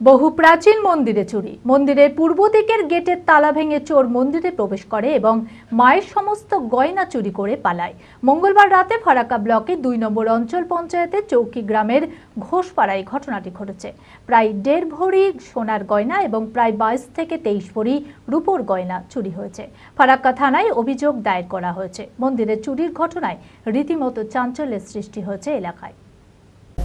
বহু প্রাচীন মন্দিরে চুরি। মন্দিরের পূর্ব দিকের গেটের তালা ভেঙে চোর মন্দিরে প্রবেশ করে এবং মায়ের সমস্ত গয়না চুরি করে পালায়। মঙ্গলবার রাতে ফারাক্কা ব্লকে দুই নম্বর অঞ্চল পঞ্চায়েতের চৌকি গ্রামের ঘোষপাড়ায় ঘটনাটি ঘটেছে। প্রায় দেড় ভরি সোনার গয়না এবং প্রায় বাইশ থেকে তেইশ ভরি রূপোর গয়না চুরি হয়েছে। ফারাক্কা থানায় অভিযোগ দায়ের করা হয়েছে। মন্দিরে চুরির ঘটনায় রীতিমতো চাঞ্চল্যের সৃষ্টি হয়েছে এলাকায়।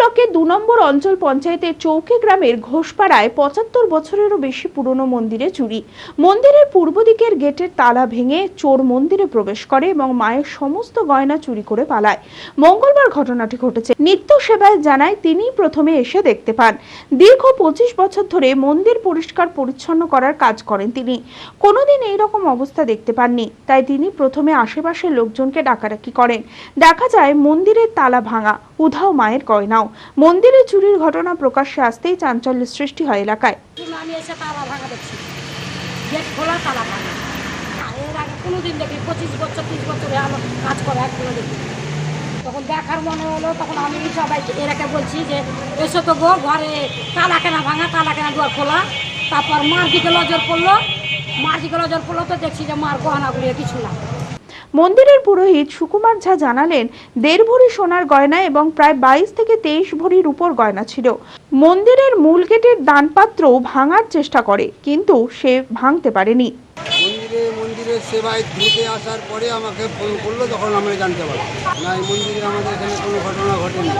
ব্লকের দু নম্বর অঞ্চল পঞ্চায়েতের চৌকি গ্রামের ঘোষপাড়ায় পঁচাত্তর বছরেরও বেশি পুরনো মন্দিরে চুরি। মন্দিরের পূর্ব দিকের গেটের তালা ভেঙে চোর মন্দিরে প্রবেশ করে এবং মায়ের সমস্ত গয়না চুরি করে পালায়। মঙ্গলবার ঘটনাটি ঘটেছে। নিত্য সেবায় জানায় তিনি প্রথমে এসে দেখতে পান। দীর্ঘ পঁচিশ বছর ধরে মন্দির পরিষ্কার পরিচ্ছন্ন করার কাজ করেন তিনি। কোনোদিন এই রকম অবস্থা দেখতে পাননি। তাই তিনি প্রথমে আশেপাশের লোকজনকে ডাকাডাকি করেন। দেখা যায় মন্দিরের তালা ভাঙা। উধাও মায়ের গয়নাও। মন্দিরে চুরির ঘটনা প্রকাশ্যে আসতেই চাঞ্চল্যের সৃষ্টি হয় এলাকায়। আমি এসে ভাঙা দেখছি। গেট খোলা ভাঙা। এর পঁচিশ বছর, তিরিশ বছরে আমার কাজ করে তখন দেখার মনে হলো, তখন আমি সবাইকে এরাকে বলছি যে, এসো তো গো, ঘরে কেনা ভাঙা কেনা দুয়ার খোলা। তারপর মার দিকে নজর পড়ল। মার দিকে নজর পড়ল তো দেখছি যে মার গহনাগুলি কিছু না। মন্দিরের পুরোহিত সুকুমার ঝা জানালেন দেড় ভরি সোনার গয়না এবং প্রায় বাইশ থেকে তেইশ ভরি রূপোর গয়না ছিল। মন্দিরের মূল গেটের দানপাত্র ভাঙার চেষ্টা করে কিন্তু সে ভাঙতে পারেনি। মন্দিরে মন্দিরে সেবায় ঢুকে আসার পরে আমাকে ফোন করল তখন আমরা জানতে পারলাম। না এই মন্দিরে আমাদের এখানে কোনো ঘটনা ঘটেনি।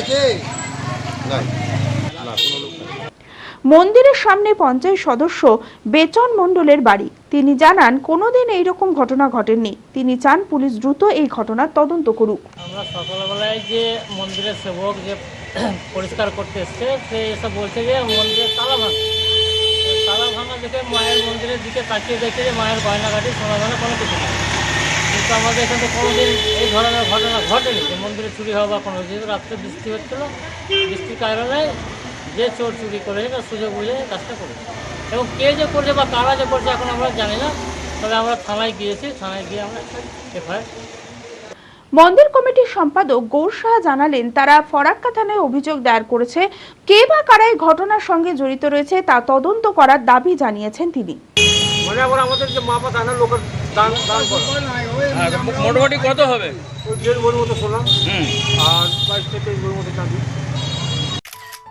আছে? না কোনো মন্দিরের সামনে পঞ্চায়েত সদস্য বেচন মণ্ডলের বাড়ি। তিনি জানান, কোনোদিন এইরকম ঘটনা ঘটেনি। তিনি চান পুলিশ দ্রুত এই ঘটনার তদন্ত করুক। আমরা সকালবেলায় যে মন্দিরের সেবক যে পরিষ্কার করতে এসছে, সে এসে বলছে যে মন্দিরের তালা ভাঙা। তালা ভাঙা দেখে মায়ের মন্দিরের দিকে তাকিয়ে দেখছে যে মায়ের গয়নাঘাটি সোনা গয়না কোনো কিছু নেই। কিন্তু আমাদের এখানে কোনোদিন এই ধরনের ঘটনা ঘটেনি। যে মন্দিরে চুরি হওয়া বা কোনো, যেহেতু রাত্রে বৃষ্টি হচ্ছিল, বৃষ্টির কারণে যে চোর চুরি করেছে তার সুযোগ বুঝে কাজটা করেছে এবং কে যে করছে বা কারা যে করছে এখন আমরা জানি না তবে আমরা থানায় গিয়েছি থানায় গিয়ে আমরা একটা এফআইআর মন্দির কমিটির সম্পাদক গৌর শাহ জানালেন তারা ফরাক্কা থানায় অভিযোগ দায়ের করেছে কে বা কারা এই ঘটনার সঙ্গে জড়িত রয়েছে তা তদন্ত করার দাবি জানিয়েছেন তিনি। মানে আমাদের যে মা পাতা লোকের দান দান মোটামুটি কত হবে? দেড় ভরির মতো সোনা। আর বাইশ থেকে মতো চাঁদি।